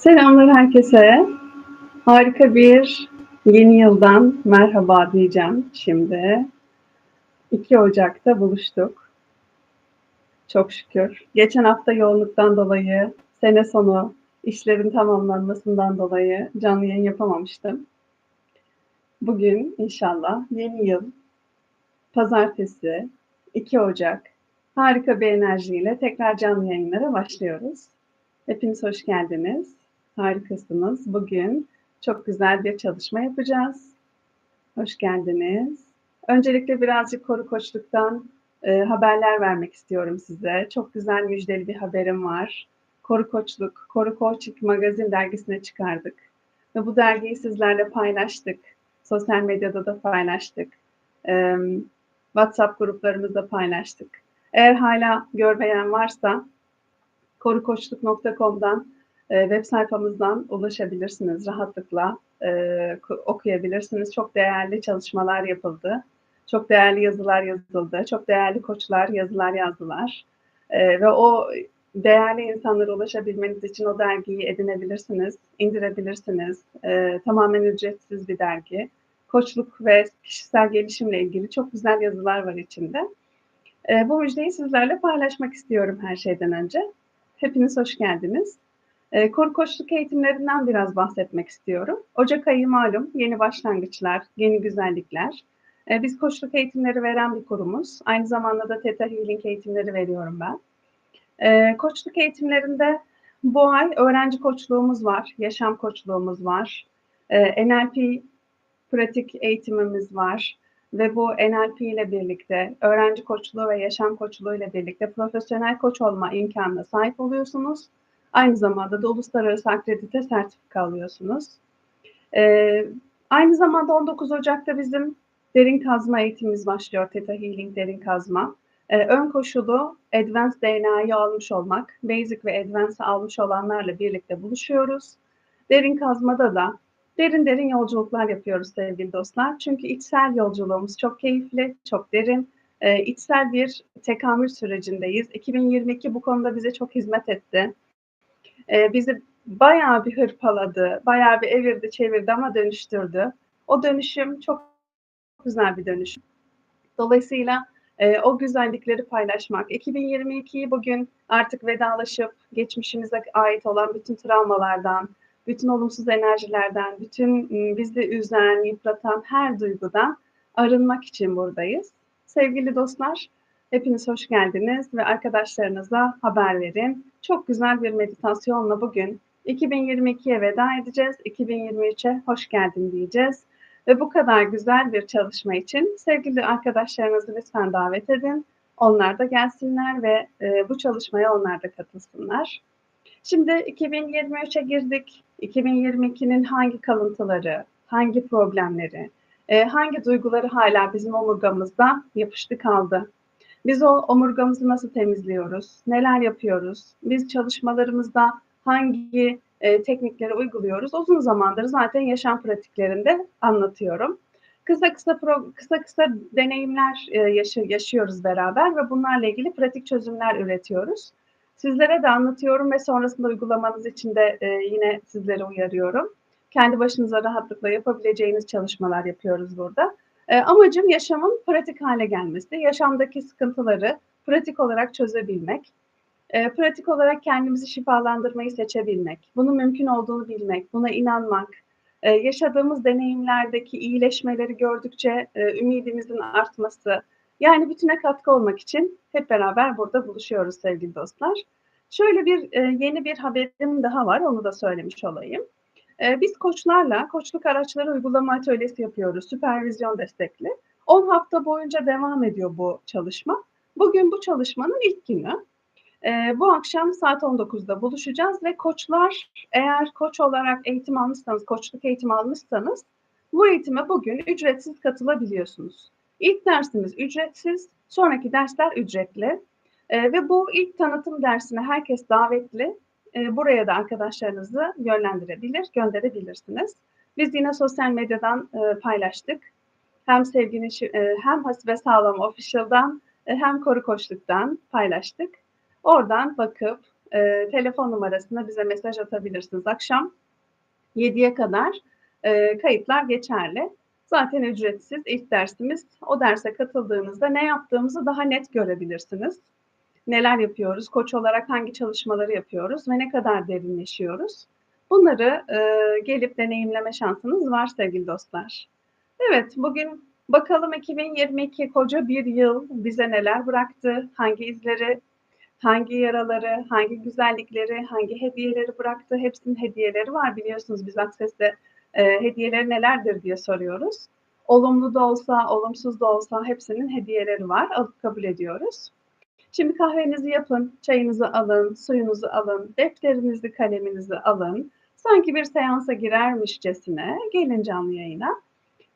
Selamlar herkese. Harika bir yeni yıldan merhaba diyeceğim şimdi. 2 Ocak'ta buluştuk. Çok şükür. Geçen hafta yoğunluktan dolayı, sene sonu işlerin tamamlanmasından dolayı canlı yayın yapamamıştım. Bugün inşallah yeni yıl, pazartesi 2 Ocak harika bir enerjiyle tekrar canlı yayınlara başlıyoruz. Hepiniz hoş geldiniz. Harikasınız. Bugün çok güzel bir çalışma yapacağız. Hoş geldiniz. Öncelikle birazcık koru koçluktan e, haberler vermek istiyorum size. Çok güzel müjdeli bir haberim var. Koru Koçluk, Koru Koçluk Magazin dergisine çıkardık. Ve bu dergiyi sizlerle paylaştık. Sosyal medyada da paylaştık. E, WhatsApp gruplarımızda paylaştık. Eğer hala görmeyen varsa korukoçluk.com'dan web sayfamızdan ulaşabilirsiniz rahatlıkla e, okuyabilirsiniz. Çok değerli çalışmalar yapıldı. Çok değerli yazılar yazıldı. Çok değerli koçlar yazılar yazdılar. E, ve o değerli insanlara ulaşabilmeniz için o dergiyi edinebilirsiniz, indirebilirsiniz. Tamamen ücretsiz bir dergi. Koçluk ve kişisel gelişimle ilgili çok güzel yazılar var içinde. Bu müjdeyi sizlerle paylaşmak istiyorum her şeyden önce. Hepiniz hoş geldiniz. E, Koru koçluk eğitimlerinden biraz bahsetmek istiyorum. Ocak ayı malum yeni başlangıçlar, yeni güzellikler. E, biz koçluk eğitimleri veren bir kurumuz. Aynı zamanda da Theta Healing eğitimleri veriyorum ben. E, koçluk eğitimlerinde bu ay öğrenci koçluğumuz var, yaşam koçluğumuz var, e, NLP pratik eğitimimiz var ve bu NLP ile birlikte öğrenci koçluğu ve yaşam koçluğu ile birlikte profesyonel koç olma imkanına sahip oluyorsunuz. Aynı zamanda da uluslararası akredite sertifika alıyorsunuz. Ee, aynı zamanda 19 Ocak'ta bizim derin kazma eğitimimiz başlıyor. Theta Healing derin kazma. Ee, ön koşulu Advanced DNA'yı almış olmak, Basic ve Advanced almış olanlarla birlikte buluşuyoruz. Derin kazmada da derin derin yolculuklar yapıyoruz sevgili dostlar. Çünkü içsel yolculuğumuz çok keyifli, çok derin. Ee, içsel bir tekamül sürecindeyiz. 2022 bu konuda bize çok hizmet etti e, bizi bayağı bir hırpaladı, bayağı bir evirdi çevirdi ama dönüştürdü. O dönüşüm çok güzel bir dönüşüm. Dolayısıyla e, o güzellikleri paylaşmak, 2022'yi bugün artık vedalaşıp geçmişimize ait olan bütün travmalardan, bütün olumsuz enerjilerden, bütün bizi üzen, yıpratan her duygudan arınmak için buradayız. Sevgili dostlar, Hepiniz hoş geldiniz ve arkadaşlarınıza haber verin. Çok güzel bir meditasyonla bugün 2022'ye veda edeceğiz. 2023'e hoş geldin diyeceğiz. Ve bu kadar güzel bir çalışma için sevgili arkadaşlarınızı lütfen davet edin. Onlar da gelsinler ve e, bu çalışmaya onlar da katılsınlar. Şimdi 2023'e girdik. 2022'nin hangi kalıntıları, hangi problemleri, e, hangi duyguları hala bizim omurgamızda yapıştı kaldı? Biz o omurgamızı nasıl temizliyoruz? Neler yapıyoruz? Biz çalışmalarımızda hangi e, teknikleri uyguluyoruz? Uzun zamandır zaten yaşam pratiklerinde anlatıyorum. Kısa kısa pro, kısa kısa deneyimler e, yaşı, yaşıyoruz beraber ve bunlarla ilgili pratik çözümler üretiyoruz. Sizlere de anlatıyorum ve sonrasında uygulamanız için de e, yine sizlere uyarıyorum. Kendi başınıza rahatlıkla yapabileceğiniz çalışmalar yapıyoruz burada. E, amacım yaşamın pratik hale gelmesi, yaşamdaki sıkıntıları pratik olarak çözebilmek, e, pratik olarak kendimizi şifalandırmayı seçebilmek, bunun mümkün olduğunu bilmek, buna inanmak, e, yaşadığımız deneyimlerdeki iyileşmeleri gördükçe e, ümidimizin artması, yani bütüne katkı olmak için hep beraber burada buluşuyoruz sevgili dostlar. Şöyle bir e, yeni bir haberim daha var, onu da söylemiş olayım. Ee, biz koçlarla koçluk araçları uygulama atölyesi yapıyoruz. Süpervizyon destekli. 10 hafta boyunca devam ediyor bu çalışma. Bugün bu çalışmanın ilk günü. Ee, bu akşam saat 19'da buluşacağız ve koçlar eğer koç olarak eğitim almışsanız, koçluk eğitimi almışsanız bu eğitime bugün ücretsiz katılabiliyorsunuz. İlk dersimiz ücretsiz, sonraki dersler ücretli. Ee, ve bu ilk tanıtım dersine herkes davetli e, buraya da arkadaşlarınızı yönlendirebilir, gönderebilirsiniz. Biz yine sosyal medyadan e, paylaştık. Hem sevgini e, hem Hasibe Sağlam Official'dan e, hem Koru Koçluk'tan paylaştık. Oradan bakıp e, telefon numarasına bize mesaj atabilirsiniz. Akşam 7'ye kadar e, kayıtlar geçerli. Zaten ücretsiz ilk dersimiz. O derse katıldığınızda ne yaptığımızı daha net görebilirsiniz. Neler yapıyoruz, koç olarak hangi çalışmaları yapıyoruz ve ne kadar derinleşiyoruz. Bunları e, gelip deneyimleme şansınız var sevgili dostlar. Evet, bugün bakalım 2022 koca bir yıl bize neler bıraktı, hangi izleri, hangi yaraları, hangi güzellikleri, hangi hediyeleri bıraktı. Hepsinin hediyeleri var biliyorsunuz biz Akses'te e, hediyeleri nelerdir diye soruyoruz. Olumlu da olsa, olumsuz da olsa hepsinin hediyeleri var. Alıp kabul ediyoruz. Şimdi kahvenizi yapın, çayınızı alın, suyunuzu alın, defterinizi, kaleminizi alın. Sanki bir seansa girermişçesine gelin canlı yayına.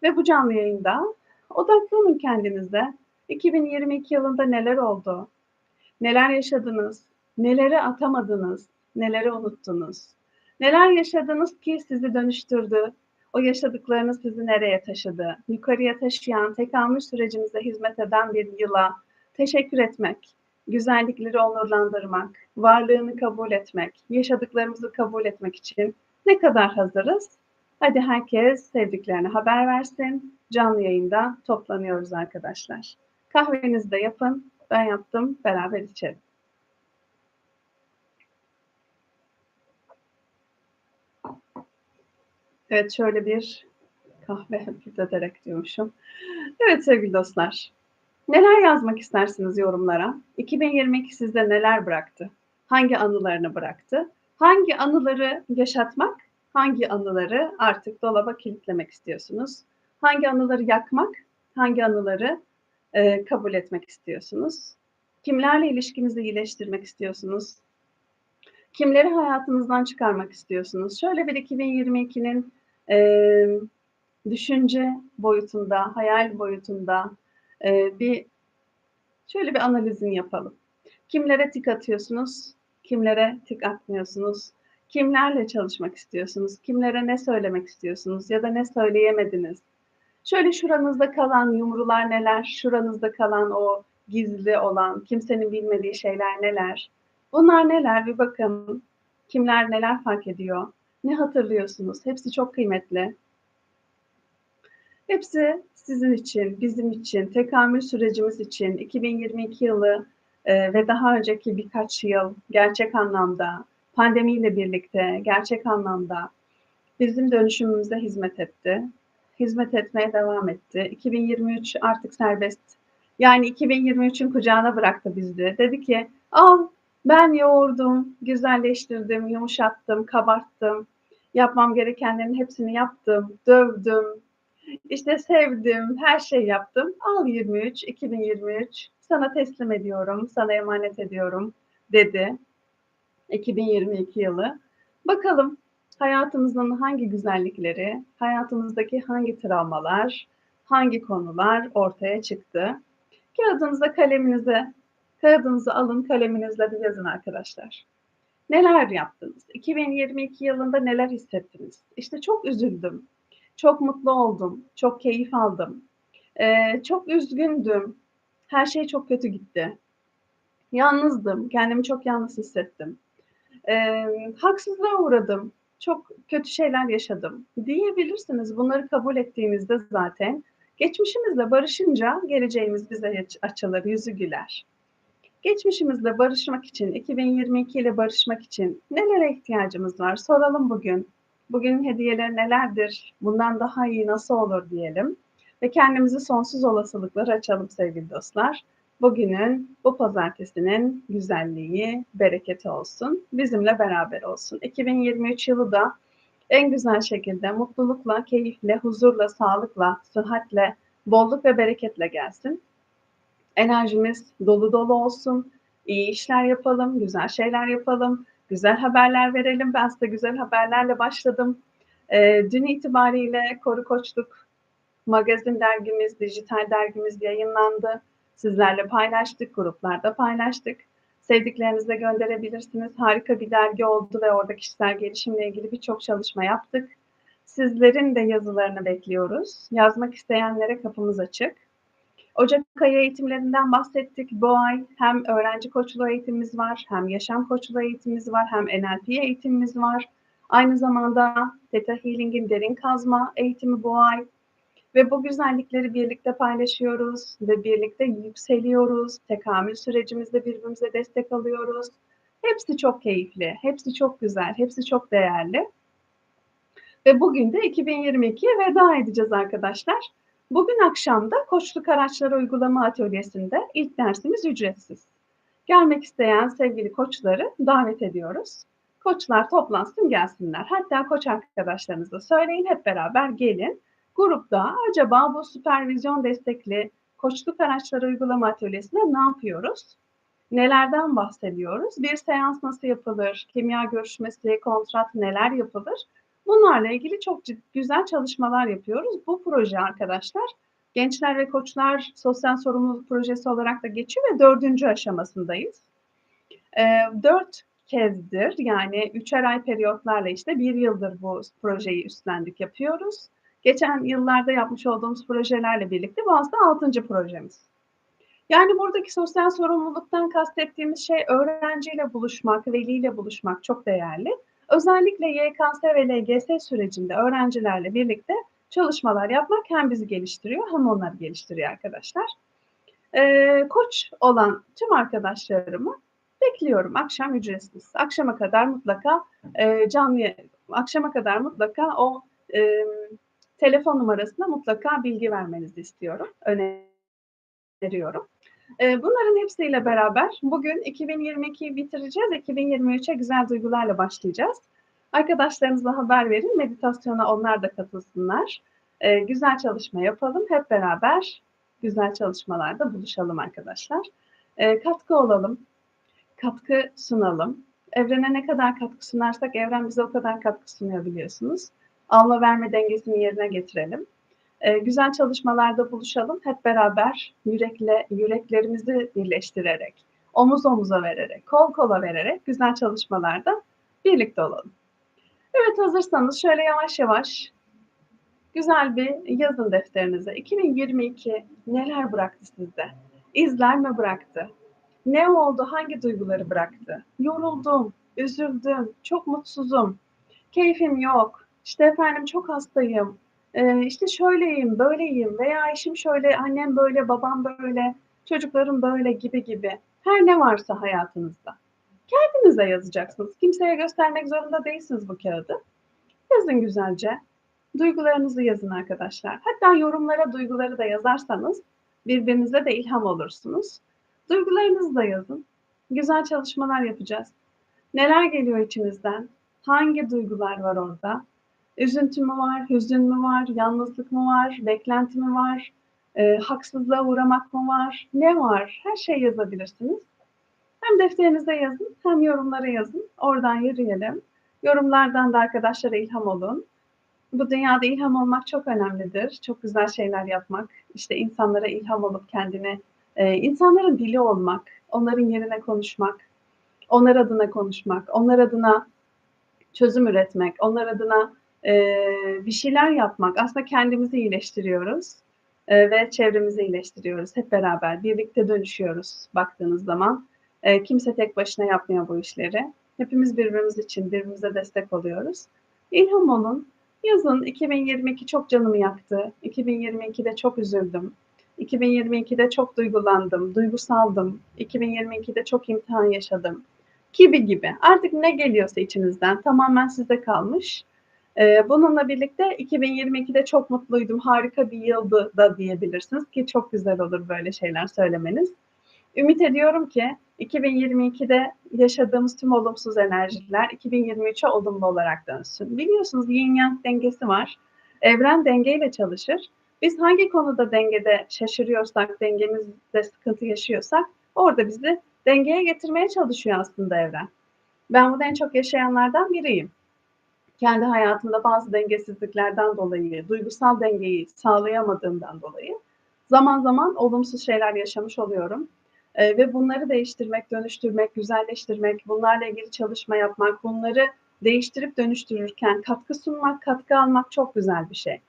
Ve bu canlı yayında odaklanın kendinize. 2022 yılında neler oldu? Neler yaşadınız? Neleri atamadınız? Neleri unuttunuz? Neler yaşadınız ki sizi dönüştürdü? O yaşadıklarınız sizi nereye taşıdı? Yukarıya taşıyan, tekamül sürecimize hizmet eden bir yıla teşekkür etmek, güzellikleri onurlandırmak, varlığını kabul etmek, yaşadıklarımızı kabul etmek için ne kadar hazırız? Hadi herkes sevdiklerine haber versin. Canlı yayında toplanıyoruz arkadaşlar. Kahvenizi de yapın. Ben yaptım. Beraber içelim. Evet şöyle bir kahve hafifleterek diyormuşum. Evet sevgili dostlar. Neler yazmak istersiniz yorumlara? 2022 sizde neler bıraktı? Hangi anılarını bıraktı? Hangi anıları yaşatmak, hangi anıları artık dolaba kilitlemek istiyorsunuz? Hangi anıları yakmak, hangi anıları e, kabul etmek istiyorsunuz? Kimlerle ilişkinizi iyileştirmek istiyorsunuz? Kimleri hayatınızdan çıkarmak istiyorsunuz? Şöyle bir 2022'nin e, düşünce boyutunda, hayal boyutunda e, bir şöyle bir analizini yapalım. Kimlere tik atıyorsunuz? Kimlere tik atmıyorsunuz? Kimlerle çalışmak istiyorsunuz? Kimlere ne söylemek istiyorsunuz ya da ne söyleyemediniz? Şöyle şuranızda kalan yumrular neler? Şuranızda kalan o gizli olan, kimsenin bilmediği şeyler neler? Bunlar neler? Bir bakın. Kimler neler fark ediyor? Ne hatırlıyorsunuz? Hepsi çok kıymetli. Hepsi sizin için, bizim için, tekamül sürecimiz için 2022 yılı e, ve daha önceki birkaç yıl gerçek anlamda pandemiyle birlikte gerçek anlamda bizim dönüşümümüze hizmet etti. Hizmet etmeye devam etti. 2023 artık serbest. Yani 2023'ün kucağına bıraktı bizi. Dedi ki al ben yoğurdum, güzelleştirdim, yumuşattım, kabarttım. Yapmam gerekenlerin hepsini yaptım, dövdüm, işte sevdim, her şey yaptım. Al 23, 2023 sana teslim ediyorum, sana emanet ediyorum dedi. 2022 yılı. Bakalım hayatımızın hangi güzellikleri, hayatımızdaki hangi travmalar, hangi konular ortaya çıktı. Kağıdınıza, kaleminize, kağıdınızı alın, kaleminizle bir yazın arkadaşlar. Neler yaptınız? 2022 yılında neler hissettiniz? İşte çok üzüldüm, çok mutlu oldum, çok keyif aldım, ee, çok üzgündüm, her şey çok kötü gitti. Yalnızdım, kendimi çok yalnız hissettim. Ee, haksızlığa uğradım, çok kötü şeyler yaşadım diyebilirsiniz. Bunları kabul ettiğinizde zaten geçmişimizle barışınca geleceğimiz bize açılır, yüzü güler. Geçmişimizle barışmak için, 2022 ile barışmak için nelere ihtiyacımız var? Soralım bugün. Bugün hediyeler nelerdir? Bundan daha iyi nasıl olur diyelim. Ve kendimizi sonsuz olasılıklar açalım sevgili dostlar. Bugünün, bu pazartesinin güzelliği, bereketi olsun. Bizimle beraber olsun. 2023 yılı da en güzel şekilde mutlulukla, keyifle, huzurla, sağlıkla, sıhhatle, bolluk ve bereketle gelsin. Enerjimiz dolu dolu olsun. İyi işler yapalım, güzel şeyler yapalım, güzel haberler verelim. Ben size güzel haberlerle başladım. E, dün itibariyle Koru Koçluk magazin dergimiz, dijital dergimiz yayınlandı. Sizlerle paylaştık, gruplarda paylaştık. Sevdiklerinize gönderebilirsiniz. Harika bir dergi oldu ve orada kişisel gelişimle ilgili birçok çalışma yaptık. Sizlerin de yazılarını bekliyoruz. Yazmak isteyenlere kapımız açık. Ocak ayı eğitimlerinden bahsettik. Bu ay hem öğrenci koçluğu eğitimimiz var, hem yaşam koçluğu eğitimimiz var, hem NLP eğitimimiz var. Aynı zamanda Theta Healing'in derin kazma eğitimi bu ay. Ve bu güzellikleri birlikte paylaşıyoruz ve birlikte yükseliyoruz. Tekamül sürecimizde birbirimize destek alıyoruz. Hepsi çok keyifli, hepsi çok güzel, hepsi çok değerli. Ve bugün de 2022'ye veda edeceğiz arkadaşlar. Bugün akşam da Koçluk Araçları Uygulama Atölyesi'nde ilk dersimiz ücretsiz. Gelmek isteyen sevgili koçları davet ediyoruz. Koçlar toplansın gelsinler. Hatta koç arkadaşlarınıza söyleyin hep beraber gelin. Grupta acaba bu süpervizyon destekli koçluk araçları uygulama atölyesinde ne yapıyoruz? Nelerden bahsediyoruz? Bir seans nasıl yapılır? Kimya görüşmesi, kontrat neler yapılır? Bunlarla ilgili çok güzel çalışmalar yapıyoruz. Bu proje arkadaşlar Gençler ve Koçlar Sosyal Sorumluluk Projesi olarak da geçiyor ve dördüncü aşamasındayız. E, dört kezdir yani üçer ay periyotlarla işte bir yıldır bu projeyi üstlendik yapıyoruz. Geçen yıllarda yapmış olduğumuz projelerle birlikte bu aslında altıncı projemiz. Yani buradaki sosyal sorumluluktan kastettiğimiz şey öğrenciyle buluşmak, veliyle buluşmak çok değerli. Özellikle YKS ve LGS sürecinde öğrencilerle birlikte çalışmalar yapmak hem bizi geliştiriyor hem onları geliştiriyor arkadaşlar. Ee, koç olan tüm arkadaşlarımı bekliyorum akşam ücretsiz. Akşama kadar mutlaka e, canlı akşama kadar mutlaka o e, telefon numarasına mutlaka bilgi vermenizi istiyorum. Öneriyorum. Ee, bunların hepsiyle beraber bugün 2022'yi bitireceğiz. 2023'e güzel duygularla başlayacağız. Arkadaşlarınıza haber verin. Meditasyona onlar da katılsınlar. Ee, güzel çalışma yapalım. Hep beraber güzel çalışmalarda buluşalım arkadaşlar. Ee, katkı olalım. Katkı sunalım. Evrene ne kadar katkı sunarsak evren bize o kadar katkı sunuyor biliyorsunuz. Alma verme dengesini yerine getirelim. Ee, güzel çalışmalarda buluşalım. Hep beraber yürekle yüreklerimizi birleştirerek, omuz omuza vererek, kol kola vererek güzel çalışmalarda birlikte olalım. Evet hazırsanız şöyle yavaş yavaş güzel bir yazın defterinize. 2022 neler bıraktı sizde? İzler mi bıraktı? Ne oldu? Hangi duyguları bıraktı? Yoruldum, üzüldüm, çok mutsuzum, keyfim yok, işte efendim çok hastayım, ee, işte şöyleyim, böyleyim veya eşim şöyle, annem böyle, babam böyle, çocuklarım böyle gibi gibi. Her ne varsa hayatınızda. Kendinize yazacaksınız. Kimseye göstermek zorunda değilsiniz bu kağıdı. Yazın güzelce. Duygularınızı yazın arkadaşlar. Hatta yorumlara duyguları da yazarsanız birbirinize de ilham olursunuz. Duygularınızı da yazın. Güzel çalışmalar yapacağız. Neler geliyor içinizden? Hangi duygular var orada? Üzüntü mü var, hüzün mü var, yalnızlık mı var, beklenti mi var, e, haksızlığa uğramak mı var, ne var? Her şey yazabilirsiniz. Hem defterinize yazın hem yorumlara yazın. Oradan yürüyelim. Yorumlardan da arkadaşlara ilham olun. Bu dünyada ilham olmak çok önemlidir. Çok güzel şeyler yapmak. İşte insanlara ilham olup kendini, e, insanların dili olmak, onların yerine konuşmak, onlar adına konuşmak, onlar adına çözüm üretmek, onlar adına e, bir şeyler yapmak. Aslında kendimizi iyileştiriyoruz e, ve çevremizi iyileştiriyoruz. Hep beraber birlikte dönüşüyoruz baktığınız zaman. E, kimse tek başına yapmıyor bu işleri. Hepimiz birbirimiz için birbirimize destek oluyoruz. İlham olun. Yazın 2022 çok canımı yaktı. 2022'de çok üzüldüm. 2022'de çok duygulandım, duygusaldım. 2022'de çok imtihan yaşadım. Gibi gibi. Artık ne geliyorsa içinizden tamamen size kalmış. Ee, bununla birlikte 2022'de çok mutluydum, harika bir yıldı da diyebilirsiniz ki çok güzel olur böyle şeyler söylemeniz. Ümit ediyorum ki 2022'de yaşadığımız tüm olumsuz enerjiler 2023'e olumlu olarak dönsün. Biliyorsunuz yin yang dengesi var. Evren dengeyle çalışır. Biz hangi konuda dengede şaşırıyorsak, dengemizde sıkıntı yaşıyorsak orada bizi dengeye getirmeye çalışıyor aslında evren. Ben bunu en çok yaşayanlardan biriyim kendi hayatımda bazı dengesizliklerden dolayı, duygusal dengeyi sağlayamadığımdan dolayı zaman zaman olumsuz şeyler yaşamış oluyorum. E, ve bunları değiştirmek, dönüştürmek, güzelleştirmek, bunlarla ilgili çalışma yapmak, bunları değiştirip dönüştürürken katkı sunmak, katkı almak çok güzel bir şey.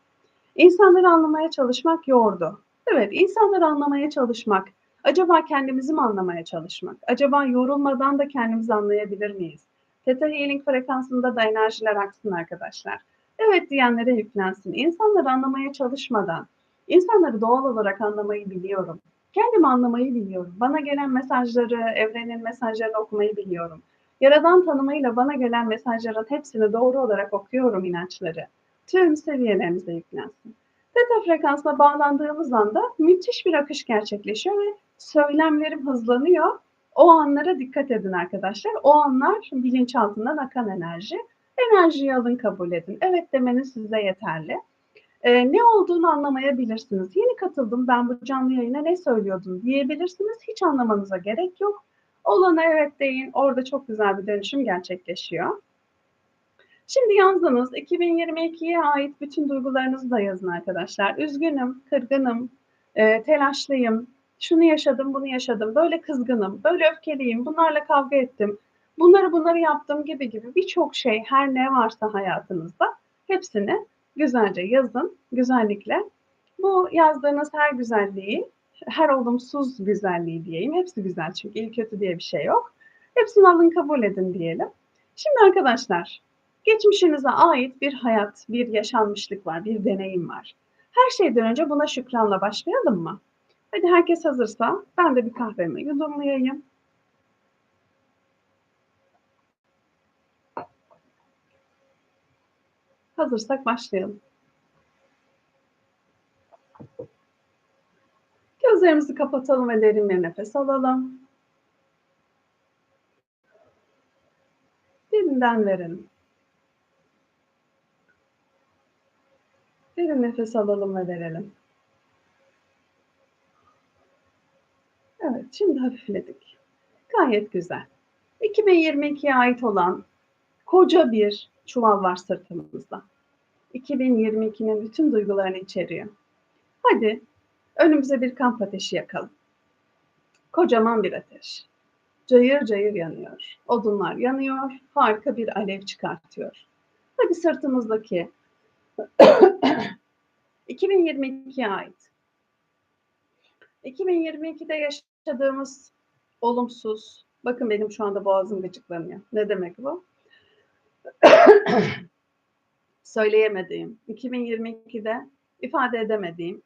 İnsanları anlamaya çalışmak yordu. Evet, insanları anlamaya çalışmak. Acaba kendimizi mi anlamaya çalışmak? Acaba yorulmadan da kendimizi anlayabilir miyiz? Theta Healing frekansında da enerjiler aksın arkadaşlar. Evet diyenlere yüklensin. İnsanları anlamaya çalışmadan, insanları doğal olarak anlamayı biliyorum. Kendimi anlamayı biliyorum. Bana gelen mesajları, evrenin mesajlarını okumayı biliyorum. Yaradan tanımayla bana gelen mesajların hepsini doğru olarak okuyorum inançları. Tüm seviyelerimize yüklensin. Theta frekansına bağlandığımız anda müthiş bir akış gerçekleşiyor ve söylemlerim hızlanıyor. O anlara dikkat edin arkadaşlar. O anlar bilinçaltından akan enerji. Enerjiyi alın kabul edin. Evet demeniz size yeterli. Ee, ne olduğunu anlamayabilirsiniz. Yeni katıldım ben bu canlı yayına ne söylüyordum diyebilirsiniz. Hiç anlamanıza gerek yok. Olana evet deyin. Orada çok güzel bir dönüşüm gerçekleşiyor. Şimdi yazdınız. 2022'ye ait bütün duygularınızı da yazın arkadaşlar. Üzgünüm, kırgınım, e, telaşlıyım, şunu yaşadım, bunu yaşadım, böyle kızgınım, böyle öfkeliyim, bunlarla kavga ettim, bunları bunları yaptım gibi gibi birçok şey her ne varsa hayatınızda hepsini güzelce yazın, güzellikle. Bu yazdığınız her güzelliği, her olumsuz güzelliği diyeyim, hepsi güzel çünkü iyi kötü diye bir şey yok. Hepsini alın kabul edin diyelim. Şimdi arkadaşlar Geçmişinize ait bir hayat, bir yaşanmışlık var, bir deneyim var. Her şeyden önce buna şükranla başlayalım mı? Hadi herkes hazırsa ben de bir kahvemi yudumlayayım. Hazırsak başlayalım. Gözlerimizi kapatalım ve derin bir nefes alalım. Derinden verelim. Derin nefes alalım ve verelim. Evet, şimdi hafifledik. Gayet güzel. 2022'ye ait olan koca bir çuval var sırtımızda. 2022'nin bütün duygularını içeriyor. Hadi önümüze bir kamp ateşi yakalım. Kocaman bir ateş. Cayır cayır yanıyor. Odunlar yanıyor. Harika bir alev çıkartıyor. Hadi sırtımızdaki 2022'ye ait. 2022'de yaşadığımız olumsuz, bakın benim şu anda boğazım gıcıklanıyor. Ne demek bu? Söyleyemediğim, 2022'de ifade edemediğim,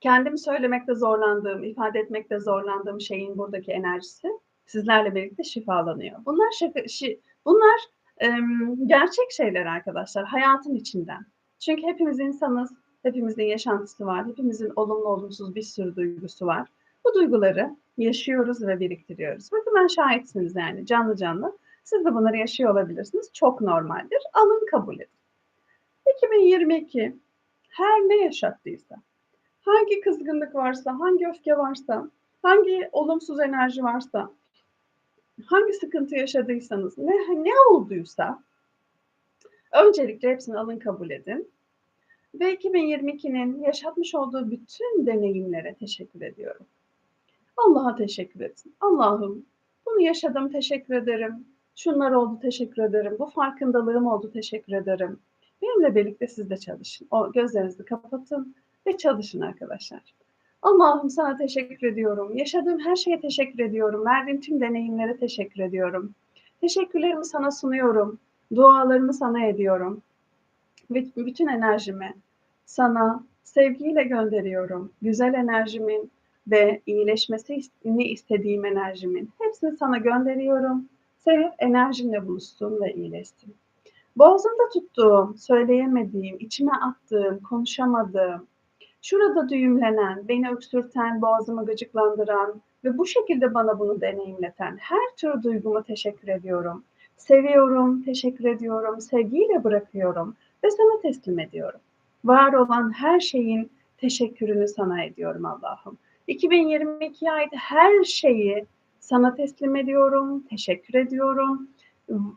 kendimi söylemekte zorlandığım, ifade etmekte zorlandığım şeyin buradaki enerjisi sizlerle birlikte şifalanıyor. Bunlar şaka, şi, bunlar e, gerçek şeyler arkadaşlar, hayatın içinden. Çünkü hepimiz insanız, hepimizin yaşantısı var, hepimizin olumlu olumsuz bir sürü duygusu var. Bu duyguları yaşıyoruz ve biriktiriyoruz. Bakın ben şahitsiniz yani canlı canlı. Siz de bunları yaşıyor olabilirsiniz. Çok normaldir. Alın kabul edin. 2022 her ne yaşattıysa, hangi kızgınlık varsa, hangi öfke varsa, hangi olumsuz enerji varsa, hangi sıkıntı yaşadıysanız, ne, ne olduysa Öncelikle hepsini alın kabul edin. Ve 2022'nin yaşatmış olduğu bütün deneyimlere teşekkür ediyorum. Allah'a teşekkür edin. Allah'ım bunu yaşadım teşekkür ederim. Şunlar oldu teşekkür ederim. Bu farkındalığım oldu teşekkür ederim. Benimle birlikte siz de çalışın. O gözlerinizi kapatın ve çalışın arkadaşlar. Allah'ım sana teşekkür ediyorum. Yaşadığım her şeye teşekkür ediyorum. Verdiğin tüm deneyimlere teşekkür ediyorum. Teşekkürlerimi sana sunuyorum. Dualarımı sana ediyorum. Ve bütün enerjimi sana sevgiyle gönderiyorum. Güzel enerjimin ve iyileşmesini istediğim enerjimin hepsini sana gönderiyorum. Sen enerjinle buluşsun ve iyileşsin. Boğazımda tuttuğum, söyleyemediğim, içime attığım, konuşamadığım, şurada düğümlenen, beni öksürten, boğazımı gıcıklandıran ve bu şekilde bana bunu deneyimleten her tür duyguma teşekkür ediyorum. Seviyorum, teşekkür ediyorum, sevgiyle bırakıyorum ve sana teslim ediyorum. Var olan her şeyin teşekkürünü sana ediyorum Allah'ım. 2022'ye ait her şeyi sana teslim ediyorum, teşekkür ediyorum.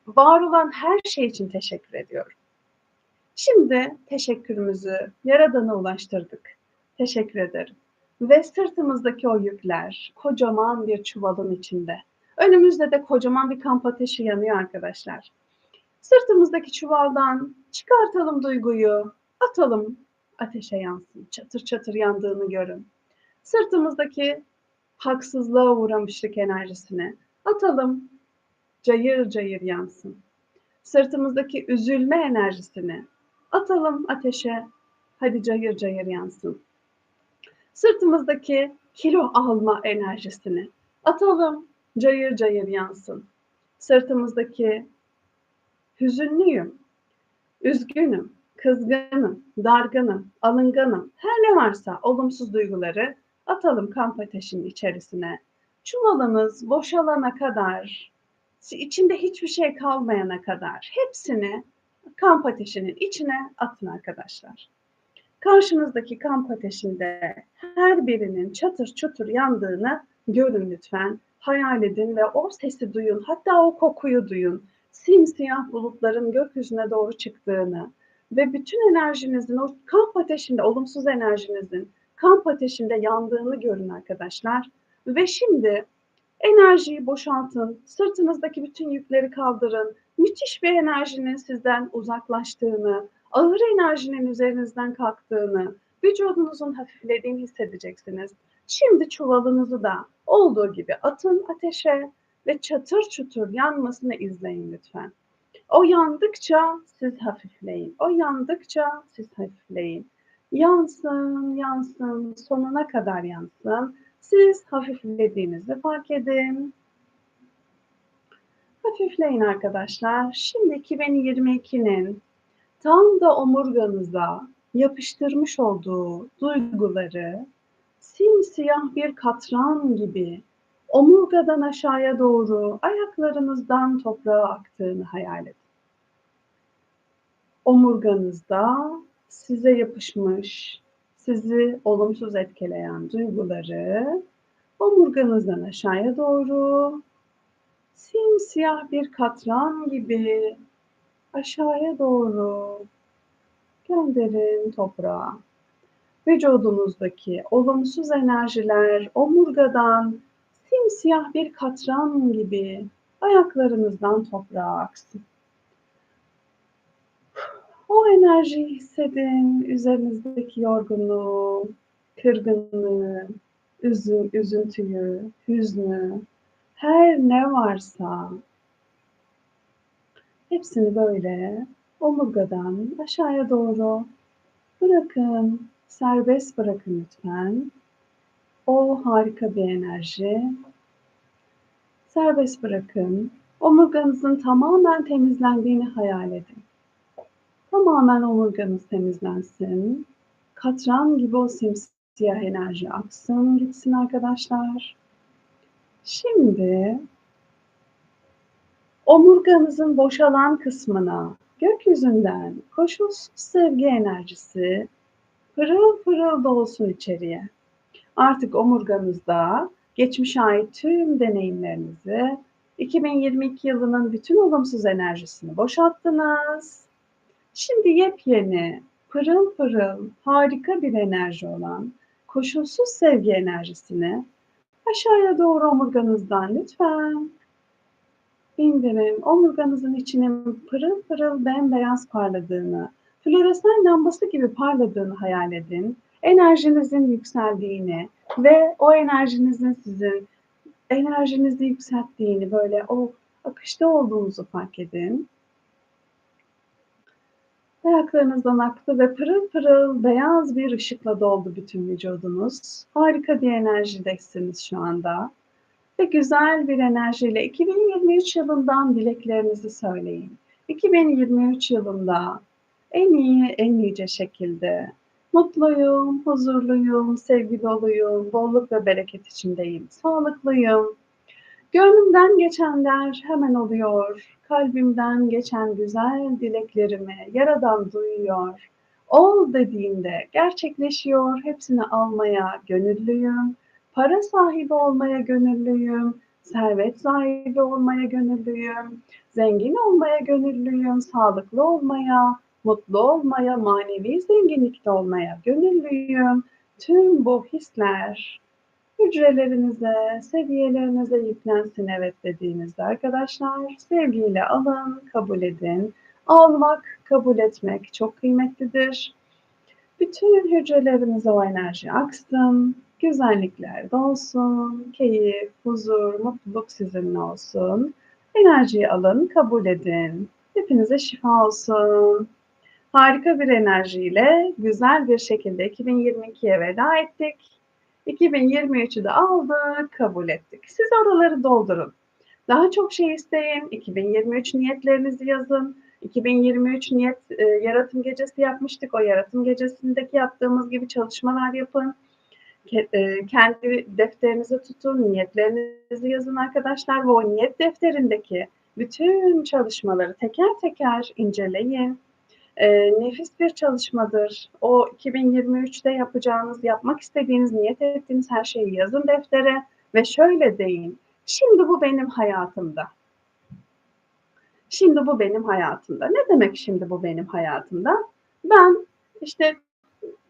Var olan her şey için teşekkür ediyorum. Şimdi teşekkürümüzü Yaradan'a ulaştırdık. Teşekkür ederim. Ve sırtımızdaki o yükler kocaman bir çuvalın içinde Önümüzde de kocaman bir kamp ateşi yanıyor arkadaşlar. Sırtımızdaki çuvaldan çıkartalım duyguyu, atalım ateşe yansın. Çatır çatır yandığını görün. Sırtımızdaki haksızlığa uğramışlık enerjisini atalım. Cayır cayır yansın. Sırtımızdaki üzülme enerjisini atalım ateşe. Hadi cayır cayır yansın. Sırtımızdaki kilo alma enerjisini atalım. Cayır cayır yansın. Sırtımızdaki hüzünlüyüm, üzgünüm, kızgınım, dargınım, alınganım, her ne varsa olumsuz duyguları atalım kamp ateşinin içerisine. Çuvalımız boşalana kadar, içinde hiçbir şey kalmayana kadar hepsini kamp ateşinin içine atın arkadaşlar. Karşınızdaki kamp ateşinde her birinin çatır çutur yandığını görün lütfen. Hayal edin ve o sesi duyun. Hatta o kokuyu duyun. Simsiyah bulutların gökyüzüne doğru çıktığını ve bütün enerjinizin o kamp ateşinde, olumsuz enerjinizin kamp ateşinde yandığını görün arkadaşlar. Ve şimdi enerjiyi boşaltın, sırtınızdaki bütün yükleri kaldırın. Müthiş bir enerjinin sizden uzaklaştığını, ağır enerjinin üzerinizden kalktığını, vücudunuzun hafiflediğini hissedeceksiniz. Şimdi çuvalınızı da olduğu gibi atın ateşe ve çatır çutur yanmasını izleyin lütfen. O yandıkça siz hafifleyin. O yandıkça siz hafifleyin. Yansın, yansın, sonuna kadar yansın. Siz hafiflediğinizi fark edin. Hafifleyin arkadaşlar. Şimdi 2022'nin tam da omurganıza yapıştırmış olduğu duyguları simsiyah bir katran gibi omurgadan aşağıya doğru ayaklarınızdan toprağa aktığını hayal edin. Omurganızda size yapışmış, sizi olumsuz etkileyen duyguları omurganızdan aşağıya doğru simsiyah bir katran gibi aşağıya doğru gönderin toprağa. Vücudunuzdaki olumsuz enerjiler omurgadan simsiyah bir katran gibi ayaklarınızdan toprağa aksın. O enerjiyi hissedin, üzerinizdeki yorgunluğu, kırgınlığı, üzüm, üzüntüyü, hüznü, her ne varsa hepsini böyle omurgadan aşağıya doğru bırakın, serbest bırakın lütfen. O harika bir enerji. Serbest bırakın. Omurganızın tamamen temizlendiğini hayal edin. Tamamen omurganız temizlensin. Katran gibi o simsiyah enerji aksın, gitsin arkadaşlar. Şimdi omurganızın boşalan kısmına gökyüzünden koşulsuz sevgi enerjisi pırıl pırıl dolsun içeriye. Artık omurganızda geçmişe ait tüm deneyimlerinizi 2022 yılının bütün olumsuz enerjisini boşalttınız. Şimdi yepyeni, pırıl pırıl, harika bir enerji olan koşulsuz sevgi enerjisini aşağıya doğru omurganızdan lütfen indirin. Omurganızın içinin pırıl pırıl bembeyaz parladığını, floresan lambası gibi parladığını hayal edin. Enerjinizin yükseldiğini ve o enerjinizin sizin enerjinizi yükselttiğini, böyle o akışta olduğunuzu fark edin. Ayaklarınızdan aktı ve pırıl pırıl beyaz bir ışıkla doldu bütün vücudunuz. Harika bir enerjidesiniz şu anda. Ve güzel bir enerjiyle 2023 yılından dileklerinizi söyleyin. 2023 yılında en iyi, en iyice şekilde mutluyum, huzurluyum, sevgi doluyum, bolluk ve bereket içindeyim, sağlıklıyım. Gönlümden geçenler hemen oluyor. Kalbimden geçen güzel dileklerimi Yaradan duyuyor. Ol dediğinde gerçekleşiyor. Hepsini almaya gönüllüyüm. Para sahibi olmaya gönüllüyüm. Servet sahibi olmaya gönüllüyüm. Zengin olmaya gönüllüyüm. Sağlıklı olmaya, mutlu olmaya, manevi zenginlikte olmaya gönüllüyüm. Tüm bu hisler hücrelerinize, seviyelerinize yüklensin evet dediğinizde arkadaşlar sevgiyle alın, kabul edin. Almak, kabul etmek çok kıymetlidir. Bütün hücrelerimize o enerji aksın, güzellikler dolsun, keyif, huzur, mutluluk sizinle olsun. Enerjiyi alın, kabul edin. Hepinize şifa olsun. Harika bir enerjiyle güzel bir şekilde 2022'ye veda ettik. 2023'ü de aldık, kabul ettik. Siz oraları doldurun. Daha çok şey isteyin. 2023 niyetlerinizi yazın. 2023 niyet e, yaratım gecesi yapmıştık. O yaratım gecesindeki yaptığımız gibi çalışmalar yapın. Ke, e, kendi defterinizi tutun, niyetlerinizi yazın arkadaşlar ve o niyet defterindeki bütün çalışmaları teker teker inceleyin. E, nefis bir çalışmadır. O 2023'te yapacağınız, yapmak istediğiniz, niyet ettiğiniz her şeyi yazın deftere ve şöyle deyin. Şimdi bu benim hayatımda. Şimdi bu benim hayatımda. Ne demek şimdi bu benim hayatımda? Ben işte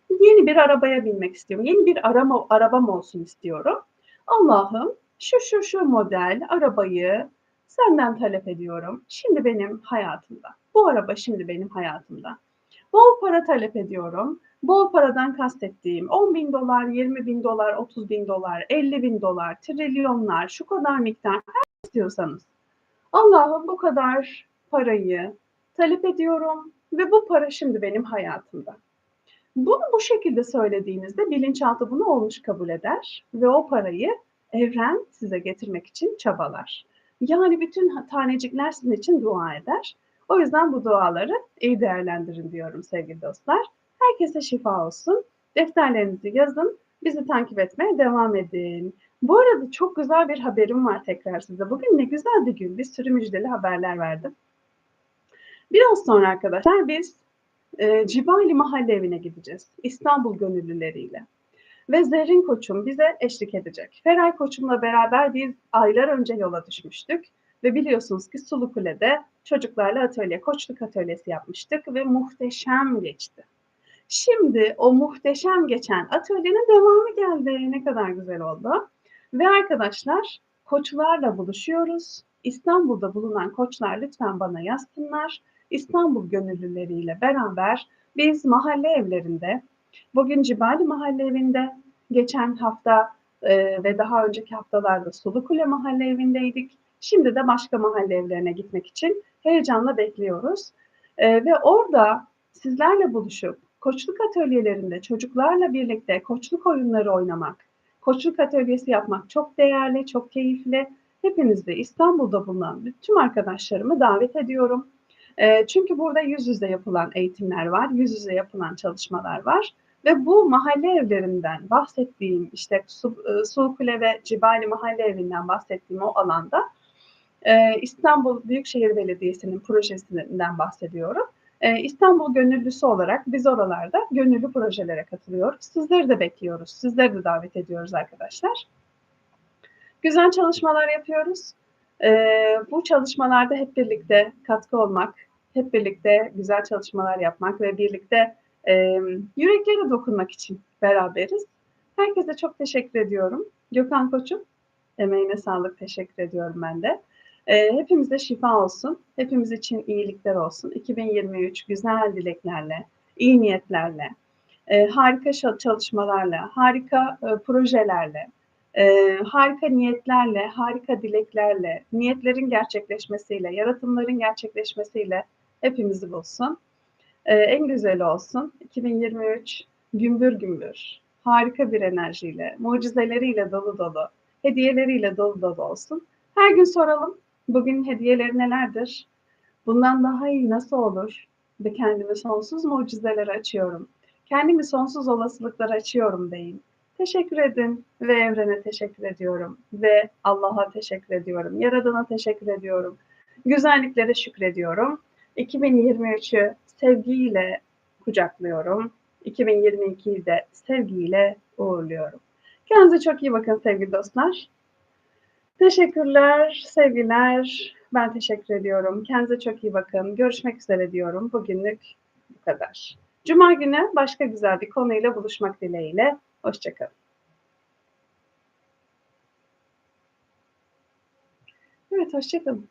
yeni bir arabaya binmek istiyorum. Yeni bir arama, arabam olsun istiyorum. Allah'ım şu şu şu model arabayı senden talep ediyorum. Şimdi benim hayatımda. Bu araba şimdi benim hayatımda. Bol para talep ediyorum. Bol paradan kastettiğim 10 bin dolar, 20 bin dolar, 30 bin dolar, 50 bin dolar, trilyonlar, şu kadar miktar her istiyorsanız. Allah'ım bu kadar parayı talep ediyorum ve bu para şimdi benim hayatımda. Bunu bu şekilde söylediğinizde bilinçaltı bunu olmuş kabul eder ve o parayı evren size getirmek için çabalar. Yani bütün tanecikler sizin için dua eder. O yüzden bu duaları iyi değerlendirin diyorum sevgili dostlar. Herkese şifa olsun. Defterlerinizi yazın. Bizi takip etmeye devam edin. Bu arada çok güzel bir haberim var tekrar size. Bugün ne güzel bir gün. Bir sürü müjdeli haberler verdim. Biraz sonra arkadaşlar biz e, Cibali Mahalle Evi'ne gideceğiz. İstanbul gönüllüleriyle. Ve Zerrin Koçum bize eşlik edecek. Feray Koçum'la beraber biz aylar önce yola düşmüştük. Ve biliyorsunuz ki Sulu Kule'de çocuklarla atölye, koçluk atölyesi yapmıştık ve muhteşem geçti. Şimdi o muhteşem geçen atölyenin devamı geldi. Ne kadar güzel oldu. Ve arkadaşlar koçlarla buluşuyoruz. İstanbul'da bulunan koçlar lütfen bana yazsınlar. İstanbul gönüllüleriyle beraber biz mahalle evlerinde, bugün Cibali Mahalle Evi'nde, geçen hafta e, ve daha önceki haftalarda Sulukule Mahalle Evi'ndeydik. Şimdi de başka mahalle evlerine gitmek için heyecanla bekliyoruz. E, ve orada sizlerle buluşup koçluk atölyelerinde çocuklarla birlikte koçluk oyunları oynamak, koçluk atölyesi yapmak çok değerli, çok keyifli. Hepinizi İstanbul'da bulunan tüm arkadaşlarımı davet ediyorum. E, çünkü burada yüz yüze yapılan eğitimler var, yüz yüze yapılan çalışmalar var. Ve bu mahalle evlerinden bahsettiğim işte Su, e, Sulkule ve Cibali Mahalle Evi'nden bahsettiğim o alanda e, İstanbul Büyükşehir Belediyesi'nin projesinden bahsediyorum. E, İstanbul gönüllüsü olarak biz oralarda gönüllü projelere katılıyoruz. Sizleri de bekliyoruz. Sizleri de davet ediyoruz arkadaşlar. Güzel çalışmalar yapıyoruz. E, bu çalışmalarda hep birlikte katkı olmak, hep birlikte güzel çalışmalar yapmak ve birlikte e, yüreklere dokunmak için beraberiz. Herkese çok teşekkür ediyorum. Gökhan Koç'um, emeğine sağlık teşekkür ediyorum ben de. E, hepimize şifa olsun, hepimiz için iyilikler olsun. 2023 güzel dileklerle, iyi niyetlerle, e, harika çalışmalarla, harika e, projelerle, e, harika niyetlerle, harika dileklerle, niyetlerin gerçekleşmesiyle, yaratımların gerçekleşmesiyle hepimizi bulsun. E, en güzeli olsun. 2023 gümbür gümbür, harika bir enerjiyle, mucizeleriyle dolu dolu, hediyeleriyle dolu dolu olsun. Her gün soralım, bugün hediyeleri nelerdir? Bundan daha iyi nasıl olur? Ve kendime sonsuz mucizeler açıyorum. Kendimi sonsuz olasılıklar açıyorum deyin. Teşekkür edin ve evrene teşekkür ediyorum ve Allah'a teşekkür ediyorum. Yaradana teşekkür ediyorum. Güzelliklere şükrediyorum. 2023'ü sevgiyle kucaklıyorum. 2022'yi de sevgiyle uğurluyorum. Kendinize çok iyi bakın sevgili dostlar. Teşekkürler, sevgiler. Ben teşekkür ediyorum. Kendinize çok iyi bakın. Görüşmek üzere diyorum. Bugünlük bu kadar. Cuma günü başka güzel bir konuyla buluşmak dileğiyle. Hoşçakalın. Evet, hoşçakalın.